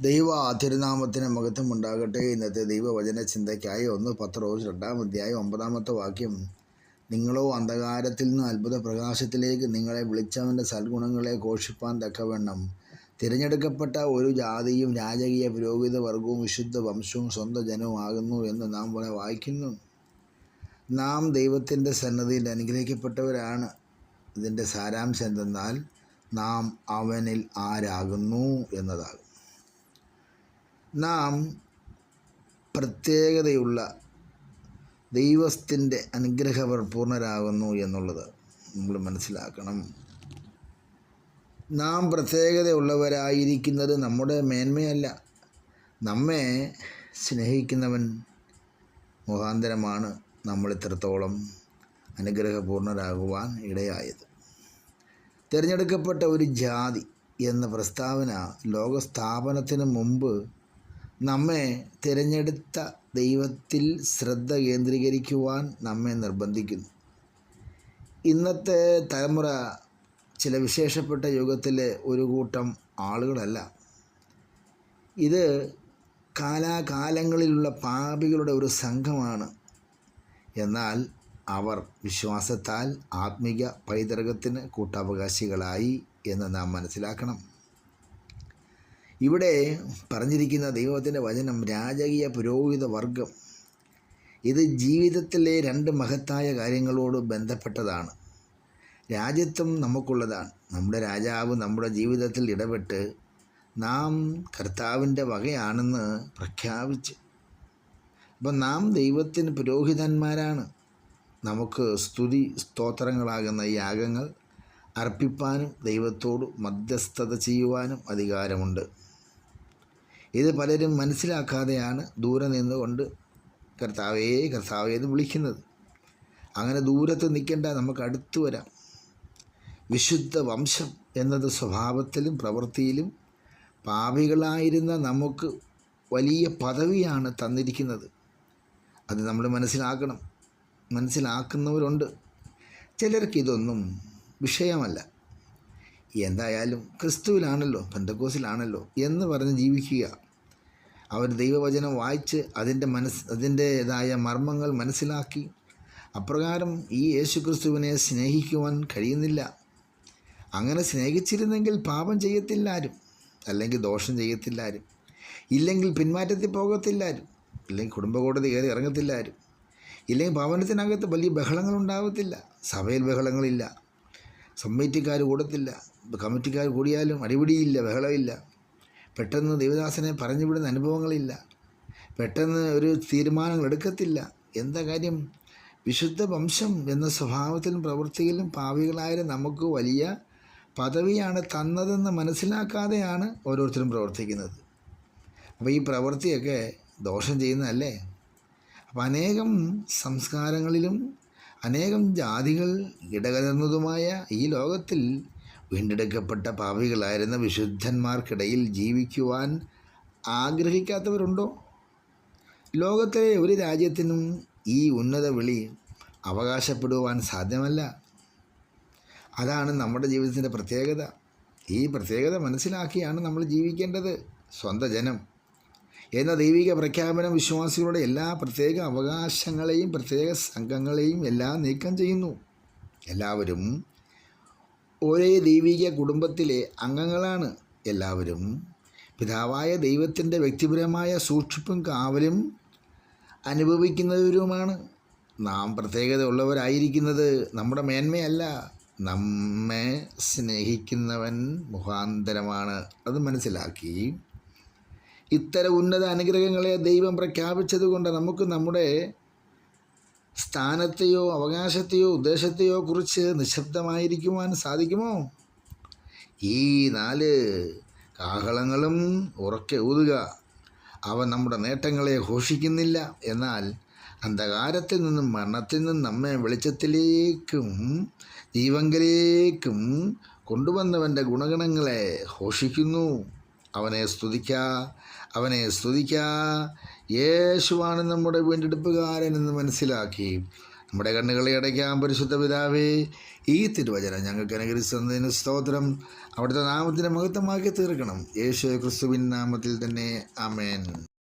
ദൈവ തിരുനാമത്തിന് മഹത്വം ഉണ്ടാകട്ടെ. ഇന്നത്തെ ദൈവവചന ചിന്തയ്ക്കായി ഒന്ന് പത്രോസ് രണ്ടാം അധ്യായം ഒമ്പതാമത്തെ വാക്യം. നിങ്ങളോ അന്ധകാരത്തിൽ നിന്ന് അത്ഭുത പ്രകാശത്തിലേക്ക് നിങ്ങളെ വിളിച്ചവന്റെ സൽഗുണങ്ങളെ ഘോഷിപ്പാൻ തക്കവണ്ണം. തിരഞ്ഞെടുക്കപ്പെട്ട ഒരു ജാതിയും രാജകീയ പുരോഹിത വർഗവും വിശുദ്ധ വംശവും സ്വന്തം ജനവും ആകുന്നു എന്ന് നാം ഇവിടെ വായിക്കുന്നു. നാം ദൈവത്തിന്റെ സന്നദ്ധിയിൽ അനുഗ്രഹിക്കപ്പെട്ടവരാണ്. ഇതിന്റെ സാരാംശം എന്തെന്നാൽ നാം അവനിൽ ആരാകുന്നു എന്നതാകും നാം പ്രത്യേകതയുള്ള ദൈവത്തിന്റെ അനുഗ്രഹപൂർണരാകുന്നു എന്നുള്ളത് നമ്മൾ മനസ്സിലാക്കണം. നാം പ്രത്യേകതയുള്ളവരായിരിക്കുന്നത് നമ്മുടെ മേന്മയല്ല. നമ്മെ സ്നേഹിക്കുന്നവൻ മുഖാന്തരമാണ് നമ്മൾ ഇത്രത്തോളം അനുഗ്രഹപൂർണരാകുവാൻ ഇടയായത്. തിരഞ്ഞെടുക്കപ്പെട്ട ഒരു ജാതി എന്ന പ്രസ്താവന ലോകസ്ഥാപനത്തിന് മുമ്പ് നമ്മെ തിരഞ്ഞെടുത്ത ദൈവത്തിൽ ശ്രദ്ധ കേന്ദ്രീകരിക്കുവാൻ നമ്മെ നിർബന്ധിക്കുന്നു. ഇന്നത്തെ തലമുറ ചില വിശേഷപ്പെട്ട യുഗത്തിലെ ഒരു കൂട്ടം ആളുകളല്ല. ഇത് കാലാകാലങ്ങളിലുള്ള പാപികളുടെ ഒരു സംഘമാണ്. എന്നാൽ അവർ വിശ്വാസത്താൽ ആത്മീക പൈതൃകത്തിന് കൂട്ടവകാശികളായി എന്ന് നാം മനസ്സിലാക്കണം. ഇവിടെ പറഞ്ഞിരിക്കുന്ന ദൈവത്തിന്റെ വചനം രാജകീയ പുരോഹിത വർഗം. ഇത് ജീവിതത്തിലെ രണ്ട് മഹത്തായ കാര്യങ്ങളോട് ബന്ധപ്പെട്ടതാണ്. രാജ്യത്വം നമുക്കുള്ളതാണ്. നമ്മുടെ രാജാവ് നമ്മുടെ ജീവിതത്തിൽ ഇടപെട്ട് നാം കർത്താവിന്റെ വകയാണെന്ന് പ്രഖ്യാപിച്ച്. അപ്പം നാം ദൈവത്തിന് പുരോഹിതന്മാരാണ്. നമുക്ക് സ്തുതി സ്തോത്രങ്ങളാകുന്ന യാഗങ്ങൾ അർപ്പിപ്പാനും ദൈവത്തോട് മധ്യസ്ഥത ചെയ്യുവാനും അധികാരമുണ്ട്. ഇത് പലരും മനസ്സിലാക്കാതെയാണ് ദൂരെ നിന്നുകൊണ്ട് കർത്താവേ കർത്താവേ എന്ന് വിളിക്കുന്നത്. അങ്ങനെ ദൂരത്ത് നിൽക്കേണ്ട നമുക്ക് അടുത്തു വരാം. വിശുദ്ധ വംശം എന്നത് സ്വഭാവത്തിലും പ്രവൃത്തിയിലും പാപികളായിരുന്ന നമുക്ക് വലിയ പദവിയാണ് തന്നിരിക്കുന്നത്. അത് നമ്മൾ മനസ്സിലാക്കണം. മനസ്സിലാക്കുന്നവരുണ്ട്. ചിലർക്ക് ഇതൊന്നും വിഷയമല്ല. എന്തായാലും ക്രിസ്തുവിലാണല്ലോ പെന്തക്കോസിലാണല്ലോ എന്ന് പറഞ്ഞ് ജീവിക്കുക. അവർ ദൈവവചനം വായിച്ച് അതിന്റെ മനസ് അതിന്റേതായ മർമ്മങ്ങൾ മനസ്സിലാക്കി. അപ്രകാരം ഈ യേശുക്രിസ്തുവിനെ സ്നേഹിക്കുവാൻ കഴിയുന്നില്ല. അങ്ങനെ സ്നേഹിച്ചിരുന്നെങ്കിൽ പാപം ചെയ്യത്തില്ല ആരും അല്ലെങ്കിൽ ദോഷം ചെയ്യത്തില്ല ആരും ഇല്ലെങ്കിൽ പിന്മാറ്റത്തിൽ പോകത്തില്ല ആരും ഇല്ലെങ്കിൽ കുടുംബകോടതി കയറി ഇറങ്ങത്തില്ല ആരും ഇല്ലെങ്കിൽ ഭവനത്തിനകത്ത് വലിയ ബഹളങ്ങൾ ഉണ്ടാകത്തില്ല സഭയിൽ ബഹളങ്ങളില്ല സമ്മേറ്റിക്കാർ കൂടത്തില്ല കമ്മിറ്റിക്കാർ കൂടിയാലും അടിപിടിയില്ല ബഹളമില്ല. പെട്ടെന്ന് ദേവദാസനെ പറഞ്ഞു വിടുന്ന അനുഭവങ്ങളില്ല. പെട്ടെന്ന് ഒരു തീരുമാനങ്ങൾ എടുക്കത്തില്ല. എന്താ കാര്യം? വിശുദ്ധ വംശം എന്ന സ്വഭാവത്തിലും പ്രവൃത്തിയിലും പാവികളായ നമുക്ക് വലിയ പദവിയാണ് തന്നതെന്ന് മനസ്സിലാക്കാതെയാണ് ഓരോരുത്തരും പ്രവർത്തിക്കുന്നത്. അപ്പോൾ ഈ പ്രവൃത്തിയൊക്കെ ദോഷം ചെയ്യുന്നതല്ലേ? അപ്പം അനേകം സംസ്കാരങ്ങളിലും അനേകം ജാതികൾ ഇടകലർന്നതുമായ ഈ ലോകത്തിൽ വീണ്ടെടുക്കപ്പെട്ട പാപികളായിരുന്ന വിശുദ്ധന്മാർക്കിടയിൽ ജീവിക്കുവാൻ ആഗ്രഹിക്കാത്തവരുണ്ടോ? ലോകത്തിലെ ഒരു രാജ്യത്തിനും ഈ ഉന്നത വിളി അവകാശപ്പെടുവാൻ സാധ്യമല്ല. അതാണ് നമ്മുടെ ജീവിതത്തിന്റെ പ്രത്യേകത. ഈ പ്രത്യേകത മനസ്സിലാക്കിയാണ് നമ്മൾ ജീവിക്കേണ്ടത്. സ്വന്തം ജനം എന്ന ദൈവിക പ്രഖ്യാപനം വിശ്വാസികളുടെ എല്ലാ പ്രത്യേക അവകാശങ്ങളെയും പ്രത്യേക സംഘങ്ങളെയും എല്ലാം നീക്കം ചെയ്യുന്നു. എല്ലാവരും ഒരേ ദൈവിക കുടുംബത്തിലെ അംഗങ്ങളാണ് എല്ലാവരും. പിതാവായ ദൈവത്തിന്റെ വ്യക്തിപരമായ സൂക്ഷിപ്പും കാവലും അനുഭവിക്കുന്നവരുമാണ്. നാം പ്രത്യേകത ഉള്ളവരായിരിക്കുന്നത് നമ്മുടെ മേന്മയല്ല. നമ്മെ സ്നേഹിക്കുന്നവൻ മുഖാന്തരമാണ്. അത് മനസ്സിലാക്കി. ഇത്തരം ഉന്നത അനുഗ്രഹങ്ങളെ ദൈവം പ്രഖ്യാപിച്ചതുകൊണ്ട് നമുക്ക് നമ്മുടെ സ്ഥാനത്തെയോ അവകാശത്തെയോ ഉദ്ദേശത്തെയോ കുറിച്ച് നിശബ്ദമായിരിക്കുവാൻ സാധിക്കുമോ? ഈ നാല് കാഹളങ്ങളും ഉറക്കെ ഊതുക. അവ നമ്മുടെ നേട്ടങ്ങളെ ഘോഷിക്കുന്നില്ല. എന്നാൽ അന്ധകാരത്തിൽ നിന്നും മരണത്തിൽ നിന്നും നമ്മെ വെളിച്ചത്തിലേക്കും ജീവങ്കലേക്കും കൊണ്ടുവന്നവന്റെ ഗുണഗണങ്ങളെ ഘോഷിക്കുന്നു. അവനെ സ്തുതിക്ക അവനെ സ്തുതിക്ക. യേശുവാണ് നമ്മുടെ വീണ്ടെടുപ്പുകാരൻ എന്ന് മനസ്സിലാക്കി. നമ്മുടെ കണ്ണുകളെ അടയ്ക്കാം പരിശുദ്ധ പിതാവേ. ഈ തിരുവചനം ഞങ്ങൾക്ക് അനുകരിച്ചതിന് സ്തോത്രം. അവിടുത്തെ നാമത്തിനെ മഹത്വമാക്കി തീർക്കണം. യേശു ക്രിസ്തുവിൻ നാമത്തിൽ തന്നെ. ആമേൻ.